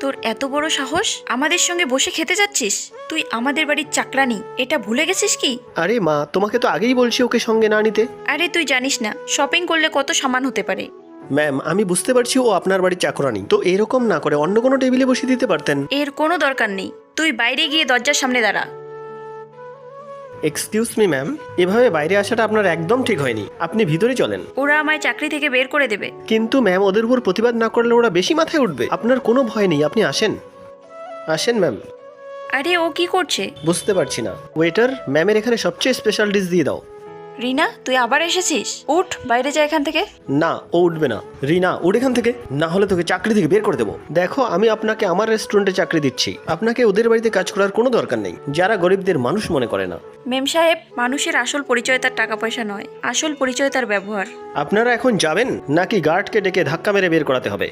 তোর এত বড় সাহস? আমাদের সঙ্গে বসে খেতে যাচ্ছিস? তুই আমাদের বাড়ির চাকরানি এটা ভুলে গেছিস কি? আরে মা তোমাকে তো আগেই বলছি ওকে সঙ্গে না নিতে। আরে তুই জানিস না শপিং করলে কত সামান হতে পারে। ম্যাম আমি বুঝতে পারছি ও আপনার বাড়ির চাকরানি। তো এরকম না করে অন্য কোনো টেবিলে বসিয়ে দিতে পারতেন। এর কোনো দরকার নেই। তুই বাইরে গিয়ে দরজার সামনে দাঁড়া। এক্সকিউজ মি ম্যাম এভাবে বাইরে আসাটা আপনার একদম ঠিক হয়নি। আপনি ভিতরে চলেন। ওরা আমায় চাকরি থেকে বের করে দেবে। কিন্তু ম্যাম ওদের উপর প্রতিবাদ না করলে ওরা বেশি মাথায় উঠবে। আপনার কোনো ভয় নেই আপনি আসেন। আসেন ম্যাম আরে ও কি করছে? বুঝতে পারছি না। ওয়েটার ম্যামের এখানে সবচেয়ে স্পেশাল ডিশ দিয়ে দাও। রিনা তুই আবার এসেছিস? উঠ বাইরে যা এখান থেকে। না ও উঠবে না। রিনা উঠ এখান থেকে। না হলে তোকে চাকরি থেকে বের করে দেবো। দেখো আমি আপনাকে আমার রেস্টুরেন্টে চাকরি দিচ্ছি। আপনাকে ওদের বাড়িতে কাজ করার কোনো দরকার নেই। যারা গরিবদের মানুষ মনে করে না। মেম সাহেব মানুষের আসল পরিচয় তার টাকা পয়সা নয়। আসল পরিচয় তার ব্যবহার। আপনারা এখন যাবেন নাকি গার্ডকে ডেকে ধাক্কা মেরে বের করাতে হবে?